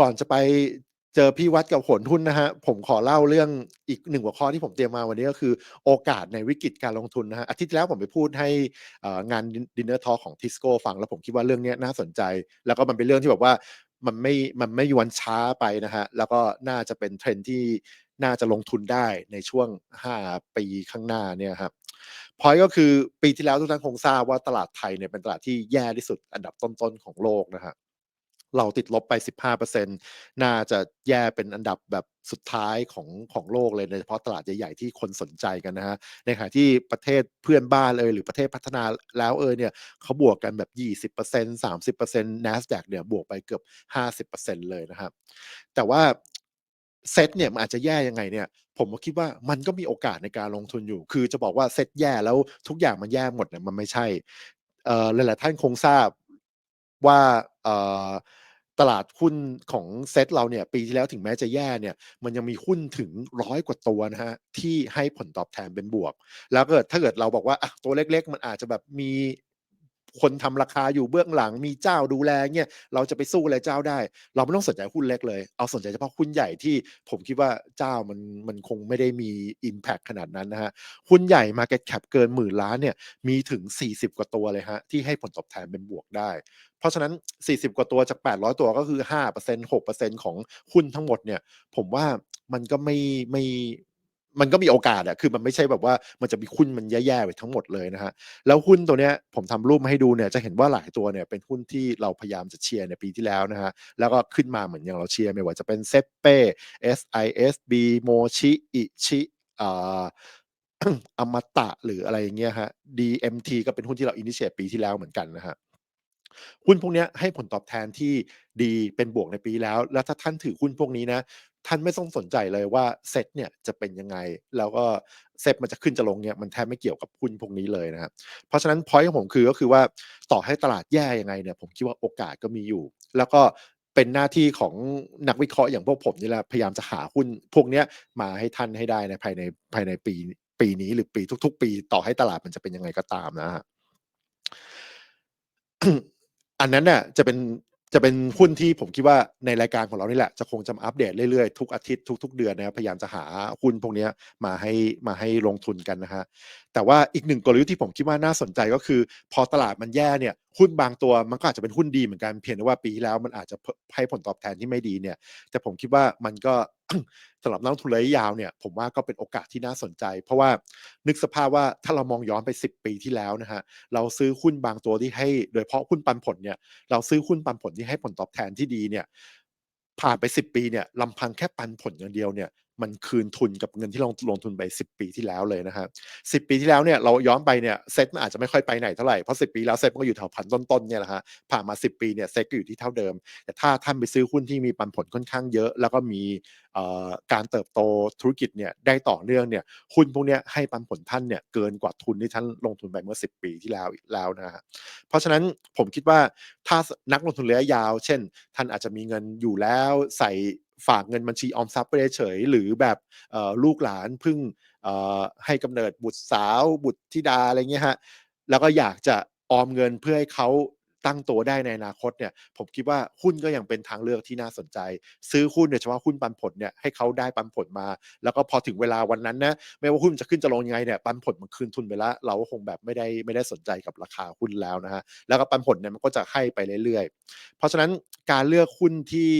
ก่อนจะไปเจอพี่วัดกับโหนหุ้นนะฮะผมขอเล่าเรื่องอีกหนึ่งหัวข้อที่ผมเตรียมมาวันนี้ก็คือโอกาสในวิกฤตการลงทุนนะฮะอาทิตย์ที่แล้วผมไปพูดให้งานดินเนอร์ทอของทิสโก้ฟัง แล้วผมคิดว่าเรื่องนี้น่าสนใจ แล้วก็มันเป็นเรื่องที่แบบว่ามันไม่มันไม่มีวันช้าไปนะฮะแล้วก็น่าจะเป็นเทรนที่น่าจะลงทุนได้ในช่วง 5 ปีข้างหน้าเนี่ยครับพอยก็คือปีที่แล้วทุกท่านคงทราบว่าตลาดไทยเนี่ยเป็นตลาดที่แย่ที่สุดอันดับต้นๆของโลกนะฮะ เราติดลบไป 15%น่าจะแย่เป็นอันดับแบบสุดท้ายของของโลกเลยโดยเฉพาะตลาดใหญ่ๆที่คนสนใจกันนะฮะในขณะที่ประเทศเพื่อนบ้านเอยหรือประเทศพัฒนาแล้วเอยเนี่ยเขาบวกกันแบบ 20% 30% NASDAQ เนี่ยบวกไปเกือบ 50%เลยนะครับแต่ว่าเซตเนี่ยมันอาจจะแย่ยังไงเนี่ยผมก็คิดว่ามันก็มีโอกาสในการลงทุนอยู่ คือจะบอกว่าเซตแย่แล้วทุกอย่างมันแย่หมดเนี่ยมันไม่ใช่เอ่อหลายๆท่านคงทราบว่าเอ่อ ตลาดหุ้นของเซตเราเนี่ยปีที่แล้วถึงแม้จะแย่เนี่ยมันยังมีหุ้นถึงร้อยกว่าตัวนะฮะที่ให้ผลตอบแทนเป็นบวก แล้วเกิดถ้าเกิดเราบอกว่าตัวเล็กๆ มันอาจจะแบบมี คนทำราคาอยู่เบื้องหลังมีเจ้าดูแลเนี่ยเราจะไปสู้อะไรเจ้าได้ เราไม่ต้องสนใจหุ้นเล็กเลย เอาสนใจเฉพาะหุ้นใหญ่ที่ผมคิดว่าเจ้ามันมันคงไม่ได้มี Impact ขนาดนั้นนะฮะหุ้นใหญ่ Market Cap เกินหมื่นล้านเนี่ยมีถึง 40 กว่าตัวเลยฮะที่ให้ผลตอบแทนเป็นบวกได้ เพราะฉะนั้น 40 กว่าตัวจาก 800 ตัวก็คือ 5% 6%ของหุ้นทั้งหมดเนี่ยผมว่ามันก็ไม่ไม่ มันก็มีโอกาสอะคือมันไม่ใช่แบบว่ามันจะมีหุ้นมันแย่ๆไปทั้งหมดเลยนะฮะ แล้วหุ้นตัวเนี้ยผมทำรูปมาให้ดูเนี่ยจะเห็นว่าหลายตัวเนี่ยเป็นหุ้นที่เราพยายามจะเชียร์ในปีที่แล้วนะฮะ แล้วก็ขึ้นมาเหมือนอย่างเราเชียร์ไม่ว่าจะเป็นเซเป้ SISB โมชิอิชิอ่าอมตะหรืออะไรอย่างเงี้ยฮะ DMT ก็เป็นหุ้นที่เราอินิเชตปีที่แล้วเหมือนกันนะฮะหุ้นพวกเนี้ยให้ผลตอบแทนที่ดีเป็นบวกในปีแล้ว แล้วถ้าท่านถือหุ้นพวกนี้นะ ท่านไม่ต้องสนใจเลยว่าเซตเนี่ยจะเป็นยังไง แล้วก็เซตมันจะขึ้นจะลงเนี่ยมันแทบไม่เกี่ยวกับหุ้นพวกนี้เลยนะครับเพราะฉะนั้นพอยต์ของผมคือก็คือว่าต่อให้ตลาดแย่ยังไงเนี่ยผมคิดว่าโอกาสก็มีอยู่ แล้วก็เป็นหน้าที่ของนักวิเคราะห์อย่างพวกผมนี่แหละพยายามจะหาหุ้นพวกเนี้ยมาให้ท่านให้ได้ในภายในภายในปีปีนี้หรือปีทุก ๆ ปี ต่อให้ตลาดมันจะเป็นยังไงก็ตามนะฮะอันนั้นน่ะจะเป็น จะเป็นหุ้นที่ผมคิดว่าในรายการของเรานี่แหละ จะคงจะมาอัปเดตเรื่อยๆ ทุกอาทิตย์ทุก ๆ เดือนนะครับพยายามจะหาหุ้นพวกนี้มาให้มาให้ลงทุนกันนะฮะแต่ว่าอีกหนึ่งกลยุทธ์ที่ผมคิดว่าน่าสนใจก็คือ พอตลาดมันแย่เนี่ยหุ้นบางตัวมันก็อาจจะเป็นหุ้นดีเหมือนกันเพียงแต่ว่าปีที่แล้วมันอาจจะให้ผลตอบแทนที่ไม่ดีเนี่ย แต่ผมคิดว่ามันก็ สำหรับนักทุนระยะยาวเนี่ยผมว่าก็เป็นโอกาสที่น่าสนใจ เพราะว่านึกสภาพว่าถ้าเรามองย้อนไป 10 ปีที่แล้วนะฮะเราซื้อหุ้นบางตัวที่ให้ โดยเฉพาะหุ้นปันผลเนี่ยเราซื้อหุ้นปันผลที่ให้ผลตอบแทนที่ดีเนี่ยผ่านไป 10 ปีเนี่ยลำพังแค่ปันผลอย่างเดียวเนี่ย มันคืนทุนกับเงินที่ลงลงทุนไป 10 ปีที่แล้วเลยนะครับปีที่แล้วเนี่ยเราย้อนไปเนี่ยเซ็ตมันอาจจะไม่ค่อยไปไหนเท่าไหร่เพราะ10 ปีแล้วเซ็ตมันก็อยู่แถวพันต้นๆเนี่ยแหละฮะผ่านมา 10 ปีเนี่ยเซ็ตก็อยู่ที่เท่าเดิม แต่ถ้าท่านไปซื้อหุ้นที่มีปันผลค่อนข้างเยอะ แล้วก็มีการเติบโตธุรกิจเนี่ยได้ต่อเนื่องเนี่ยหุ้นพวกนี้ให้ปันผลท่านเนี่ยเกินกว่าทุนที่ท่านลงทุนไปเมื่อ 10 ปีที่แล้วแล้วนะฮะเพราะฉะนั้นผมคิดว่าถ้านักลงทุนระยะยาว เช่น ท่านอาจจะมีเงินอยู่แล้วใส่ฝากเงินบัญชีออมทรัพย์ไปเฉย หรือแบบลูกหลานพิ่งให้กำเนิดบุตรสาวบุตรธิดาอะไรเงี้ยฮะแล้วก็อยากจะออมเงินเพื่อให้เขาตั้งตัวได้ในอนาคตเนี่ยผมคิดว่าหุ้นก็ยังเป็นทางเลือกที่น่าสนใจ ซื้อหุ้นโดยเฉพาะหุ้นปันผลเนี่ยให้เขาได้ปันผลมา แล้วก็พอถึงเวลาวันนั้นนะไม่ว่าหุ้นจะขึ้นจะลงยังไงเนี่ยปันผลมันคืนทุนไปแล้ว เราก็คงแบบไม่ได้ไม่ได้สนใจกับราคาหุ้นแล้วนะฮะแล้วก็ปันผลเนี่ยมันก็จะให้ไปเรื่อยๆ เพราะฉะนั้นการเลือกหุ้นที่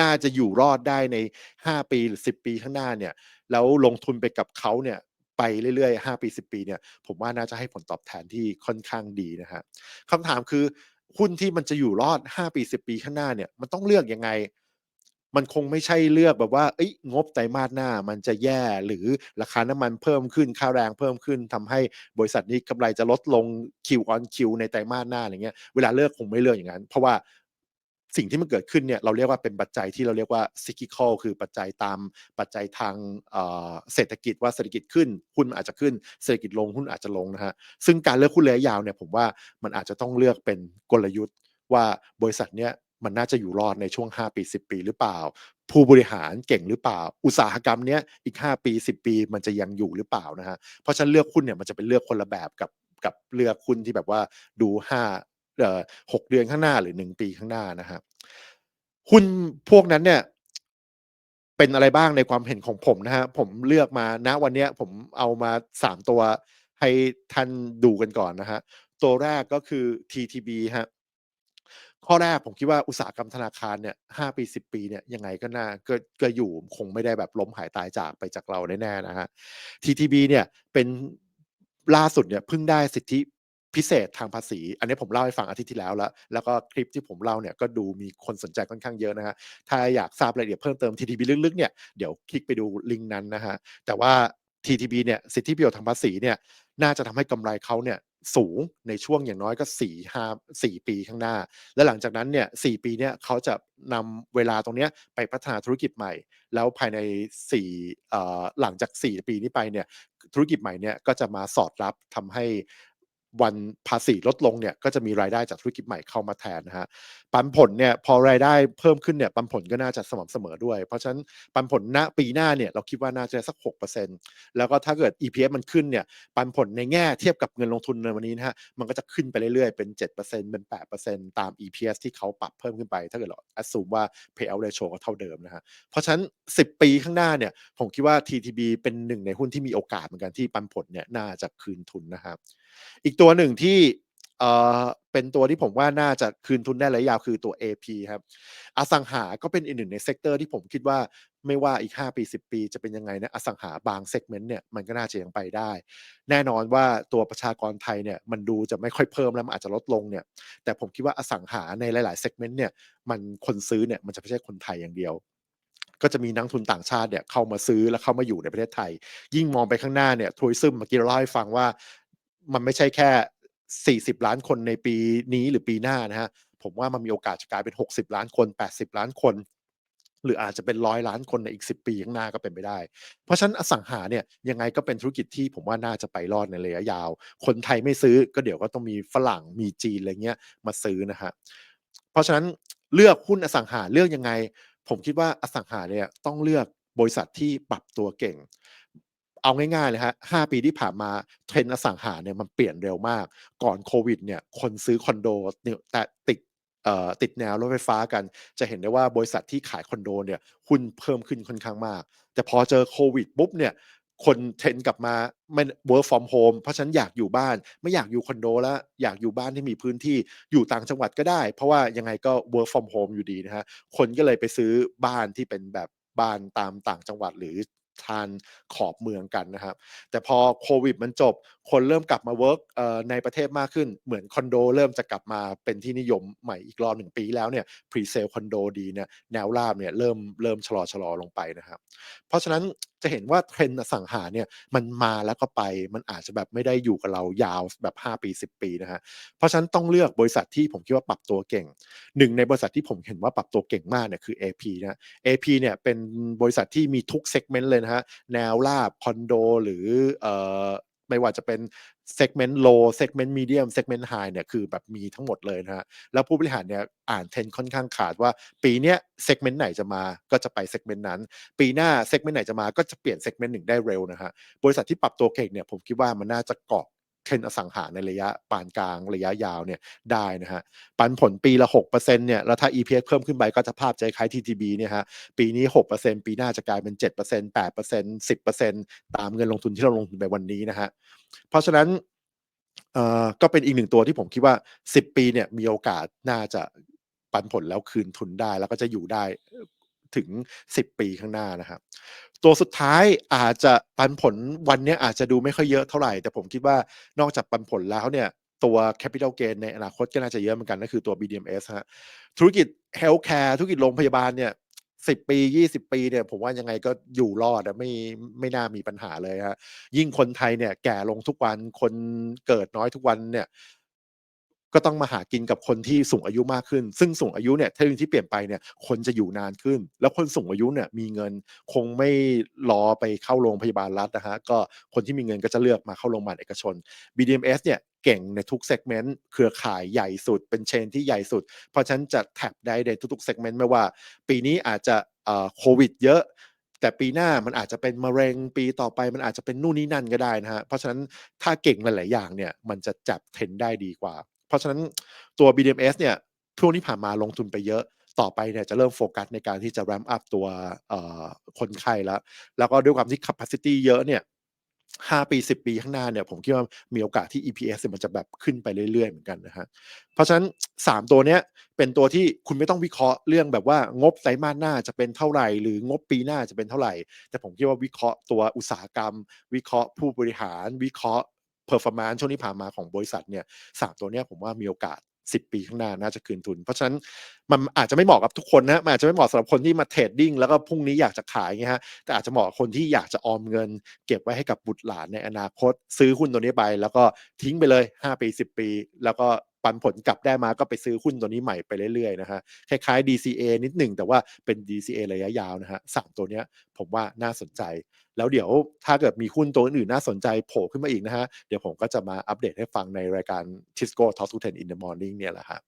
น่าจะอยู่รอดได้ใน 5 ปีหรือ 10 ปีข้างหน้าเนี่ย แล้วลงทุนไปกับเขาเนี่ยไปเรื่อยๆ 5 ปี 10 ปีเนี่ย ผมว่าน่าจะให้ผลตอบแทนที่ค่อนข้างดีนะฮะคำถามคือหุ้นที่มันจะอยู่รอด 5 ปี 10 ปีข้างหน้าเนี่ย มันต้องเลือกยังไง มันคงไม่ใช่เลือกแบบว่า เอ้ย งบไตรมาสหน้ามันจะแย่ หรือราคาน้ำมันเพิ่มขึ้น ค่าแรงเพิ่มขึ้นทำให้บริษัทนี้กำไรจะลดลงคิวออนคิวในไตรมาสหน้าอะไรเงี้ย เวลาเลือกคงไม่เลือกอย่างนั้น เพราะว่า สิ่งที่มันเกิดขึ้นเนี่ยเราเรียกว่าเป็นปัจจัยที่เราเรียกว่า cyclical คือปัจจัยตามปัจจัยทางเศรษฐกิจว่าเศรษฐกิจขึ้นหุ้นอาจจะขึ้นเศรษฐกิจลงหุ้นอาจจะลงนะฮะซึ่งการเลือกหุ้นระยะยาวเนี่ยผมว่ามันอาจจะต้องเลือกเป็นกลยุทธ์ว่าบริษัทเนี้ยมันน่าจะอยู่รอดในช่วง 5 ปี 10 ปีหรือเปล่า ผู้บริหารเก่งหรือเปล่า อุตสาหกรรมเนี้ยอีก 5 ปี 10 ปีมันจะยังอยู่หรือเปล่านะฮะเพราะฉะนั้นเลือกหุ้นเนี่ยมันจะเป็นเลือกคนละแบบกับกับเลือกหุ้นที่แบบว่าดู 5 เอ่อ6เดือนข้างหน้าหรือ1ปีข้างหน้านะฮะหุ้นพวกนั้นเนี่ย เป็นอะไรบ้างในความเห็นของผมนะครับผมเลือกมาณวันเนี้ยผมเอามา3ตัวให้ท่านดูกันก่อนนะครับตัวแรกก็คือ TTB ครับข้อแรกผมคิดว่าอุตสาหกรรมธนาคารเนี่ย5ปี10ปีเนี่ยยังไงก็น่าก็ก็อยู่คงไม่ได้แบบล้มหายตายจากไปจากเราแน่ๆนะครับ TTB เนี่ยเป็นล่าสุดเนี่ยเพิ่งได้สิทธิ พิเศษทางภาษี อันนี้ผมเล่าให้ฟังอาทิตย์ที่แล้วแล้ว แล้วก็คลิปที่ผมเล่าเนี่ยก็ดูมีคนสนใจค่อนข้างเยอะนะครับถ้าอยากทราบรายละเอียดเพิ่มเติม TTB ลึกๆเนี่ยเดี๋ยวคลิกไปดูลิงก์นั้นนะครับแต่ว่า TTB เนี่ยสิทธิประโยชน์ทางภาษีเนี่ยน่าจะทำให้กำไรเขาเนี่ยสูงในช่วงอย่างน้อยก็4-5 4ปีข้างหน้า แล้วหลังจากนั้นเนี่ย4ปีเนี่ยเขาจะนำเวลาตรงเนี้ยไปพัฒนาธุรกิจใหม่ แล้วภายใน4เอ่อหลังจาก 4 ปีนี้ไปเนี่ยธุรกิจใหม่เนี่ยก็จะมาสอดรับทำให้ วันภาษีลดลงเนี่ยก็จะมีรายได้จากธุรกิจใหม่เข้ามาแทนนะครับปันผลเนี่ยพอรายได้เพิ่มขึ้นเนี่ยปันผลก็น่าจะสม่ำเสมอด้วย เพราะฉะนั้นปันผลณปีหน้าเนี่ยเราคิดว่าน่าจะสัก 6%แล้วก็ถ้าเกิด EPS มันขึ้นเนี่ยปันผลในแง่เทียบกับเงินลงทุนในวันนี้นะครับมันก็จะขึ้นไปเรื่อยๆ เป็น 7%เป็น 8%ตาม EPS ที่เขาปรับเพิ่มขึ้นไป ถ้าเกิดเรา assume ว่า payout ratio ก็เท่าเดิมนะครับเพราะฉะนั้น 10 ปีข้างหน้าเนี่ยผมคิดว่า TTB เป็นหนึ่งในหุ้นที่มีโอกาสเหมือนกันที่ปันผลเนี่ยน่าจะคืนทุนนะครับ อีกตัวหนึ่งที่เอ่อเป็นตัวที่ผมว่าน่าจะคืนทุนได้ระยะยาวคือตัว AP ครับ อสังหาก็เป็นอีกหนึ่งในเซกเตอร์ที่ผมคิดว่าไม่ว่าอีก 5 ปี 10 ปีจะเป็นยังไงนะอสังหาบาง segment เนี่ยมันก็น่าจะยังไปได้ แน่นอนว่าตัวประชากรไทยเนี่ยมันดูจะไม่ค่อยเพิ่มแล้วมันอาจจะลดลงเนี่ยแต่ผมคิดว่าอสังหาในหลายๆ segment เนี่ยมันคนซื้อเนี่ยมันจะไม่ใช่คนไทยอย่างเดียวก็จะมีนักทุนต่างชาติเนี่ยเข้ามาซื้อและเข้ามาอยู่ในประเทศไทย ยิ่งมองไปข้างหน้าเนี่ย Tourism เมื่อกี้เราเล่าให้ฟังว่า มันไม่ใช่แค่ 40 ล้านคนในปีนี้หรือปีหน้านะครับผมว่ามันมีโอกาสจะกลายเป็น 60 ล้านคน 80 ล้านคน หรืออาจจะเป็น100ล้านคนในอีก 10 ปีข้างหน้าก็เป็นไปได้ เพราะฉะนั้นอสังหาเนี่ยยังไงก็เป็นธุรกิจที่ผมว่าน่าจะไปรอดในระยะยาว คนไทยไม่ซื้อก็เดี๋ยวก็ต้องมีฝรั่งมีจีนอะไรเงี้ยมาซื้อนะครับเพราะฉะนั้นเลือกหุ้นอสังหาเลือกยังไง ผมคิดว่าอสังหาเนี่ยต้องเลือกบริษัทที่ปรับตัวเก่ง เอาง่ายๆเลยครับ5ปีที่ผ่านมา Trend อสังหาเนี่ยมันเปลี่ยนเร็วมาก ก่อนโควิดเนี่ยคนซื้อคอนโดเนี่ยแตะติดเอ่อติดแนวรถไฟฟ้ากัน จะเห็นได้ว่าบริษัทที่ขายคอนโดเนี่ยหุ้นเพิ่มขึ้นค่อนข้างมาก แต่พอเจอโควิดปุ๊บเนี่ยคน Trend กลับมาไม่ work from home เพราะฉันอยากอยู่บ้าน ไม่อยากอยู่คอนโดแล้วอยากอยู่บ้านที่มีพื้นที่อยู่ต่างจังหวัดก็ได้ เพราะว่ายังไงก็ work from home อยู่ดีนะครับคนก็เลยไปซื้อบ้านที่เป็นแบบบ้านตามต่างจังหวัดหรือ ทานขอบเมืองกันนะครับ แต่พอโควิดมันจบ คนเริ่มกลับมาเวิร์กในประเทศมากขึ้น เหมือนคอนโดเริ่มจะกลับมาเป็นที่นิยมใหม่อีกรอบหนึ่งปีแล้วเนี่ยพรีเซลคอนโดดีเนี่ยแนวราบเนี่ยเริ่มเริ่มชะลอชะลอลงไปนะครับ เพราะฉะนั้น จะเห็นว่าเทรนด์สังหาเนี่ยมันมาแล้วก็ไปมันอาจจะแบบไม่ได้อยู่กับเรายาวแบบ 5 ปี 10 ปีนะฮะเพราะฉะนั้นต้องเลือกบริษัทที่ผมคิดว่าปรับตัวเก่งหนึ่งในบริษัทที่ผมเห็นว่าปรับตัวเก่งมากเนี่ยคือ AP นะ AP เนี่ยเป็นบริษัทที่มีทุกเซกเมนต์เลยนะฮะแนวราบคอนโดหรืออ ไม่ว่าจะเป็น segment low segment medium segment high เนี่ยคือแบบมีทั้งหมดเลยนะฮะแล้วผู้บริหารเนี่ยอ่านเทรนค่อนข้างขาดว่า ปีเนี้ย segment ไหนจะมาก็จะไป segment นั้น ปีหน้า segment ไหนจะมาก็จะเปลี่ยน segment 1ได้เร็วนะฮะบริษัทที่ปรับตัวเก่งเนี่ยผมคิดว่ามันน่าจะเกาะ Trend อสังหาในระยะปานกลางระยะยาวเนี่ยได้นะครับปันผลปีละ6%เนี่ยแล้วถ้า EPS เพิ่มขึ้นไปก็จะภาพใจคล้าย TTB เนี่ยครับปีนี้ 6%ปีหน้าจะกลายเป็น 7% 8% 10%ตามเงินลงทุนที่เราลงทุนไปวันนี้นะครับเพราะฉะนั้นเอ่อก็เป็นอีกหนึ่งตัวที่ผมคิดว่า 10 ปีเนี่ยมีโอกาสน่าจะปันผลแล้วคืนทุนได้ แล้วก็จะอยู่ได้ ถึง 10 ปีข้างหน้านะครับตัวสุดท้ายอาจจะปันผลวันนี้อาจจะดูไม่ค่อยเยอะเท่าไหร่ แต่ผมคิดว่านอกจากปันผลแล้วเนี่ยตัว Capital Gain ในอนาคตก็น่าจะเยอะเหมือนกันก็คือตัว BDMs ครับธุรกิจ Healthcare ธุรกิจโรงพยาบาลเนี่ย10ปี20ปีเนี่ยผมว่ายังไงก็อยู่รอดไม่ไม่น่ามีปัญหาเลยครับยิ่งคนไทยเนี่ยแก่ลงทุกวันคนเกิดน้อยทุกวันเนี่ย ก็ต้องมาหากินกับคนที่สูงอายุมากขึ้น ซึ่งสูงอายุเนี่ยเทคโนโลยีที่เปลี่ยนไปเนี่ยคนจะอยู่นานขึ้น แล้วคนสูงอายุเนี่ยมีเงินคงไม่รอไปเข้าโรงพยาบาลรัฐนะครับก็คนที่มีเงินก็จะเลือกมาเข้าโรงพยาบาลเอกชน BDMs เนี่ยเก่งในทุก segment เครือข่ายใหญ่สุด เป็น chain ที่ใหญ่สุด เพราะฉะนั้นจะ tap ได้ในทุกๆ segment ไม่ว่า ปีนี้อาจจะเอ่อโควิดเยอะแต่ปีหน้ามันอาจจะเป็นมะเร็งปีต่อไปมันอาจจะเป็นนู่นนี่นั่นก็ได้นะครับเพราะฉะนั้นถ้าเก่งหลาย ๆ อย่างเนี่ย มันจะจับ Trend ได้ดีกว่า ราะฉะนั้นตัว BDMs เนี่ยช่วงที่ผ่านมาลงทุนไปเยอะต่อไปเนี่ยจะเริ่มโฟกัสในการที่จะ ramp up ตัวคนไข้แล้ว แล้วก็ด้วยความที่ capacity เยอะเนี่ย5ปี10ปีข้างหน้าเนี่ยผมคิดว่ามีโอกาสที่ EPS มันจะแบบขึ้นไปเรื่อยๆเหมือนกันนะครับเพราะฉะนั้น3ตัวเนี้ยเป็นตัวที่คุณไม่ต้องวิเคราะห์เรื่องแบบว่างบไตรมาสหน้าจะเป็นเท่าไหร่ หรืองบปีหน้าจะเป็นเท่าไหร่ แต่ผมคิดว่าวิเคราะห์ตัวอุตสาหกรรม วิเคราะห์ผู้บริหาร วิเคราะห์ performance ช่วงที่ผ่านมาของบริษัทเนี่ย3ตัวเนี้ยผมว่ามีโอกาส 10 ปีข้างหน้าน่าจะคืนทุน เพราะฉะนั้นมันอาจจะไม่เหมาะกับทุกคนนะมันอาจจะไม่เหมาะสำหรับคนที่มาเทรดดิ้งแล้วก็พรุ่งนี้อยากจะขายอย่างเงี้ยฮะแต่อาจจะเหมาะกับคนที่อยากจะออมเงิน เก็บไว้ให้กับบุตรหลานในอนาคต ซื้อหุ้นตัวนี้ไป แล้วก็ทิ้งไปเลย 5 ปี 10 ปี แล้วก็ ปันผลกลับได้มาก็ไปซื้อหุ้นตัวนี้ใหม่ไปเรื่อยๆนะครับคล้ายๆ DCA นิดหนึ่งแต่ว่าเป็น DCA ระยะยาวนะครับ3ตัวเนี้ยผมว่าน่าสนใจ แล้วเดี๋ยวถ้าเกิดมีหุ้นตัวอื่นน่าสนใจโผล่ขึ้นมาอีกนะฮะเดี๋ยวผมก็จะมาอัปเดตให้ฟังในรายการ Tisco Talk to 10 in the Morning เนี่ยแหละครับ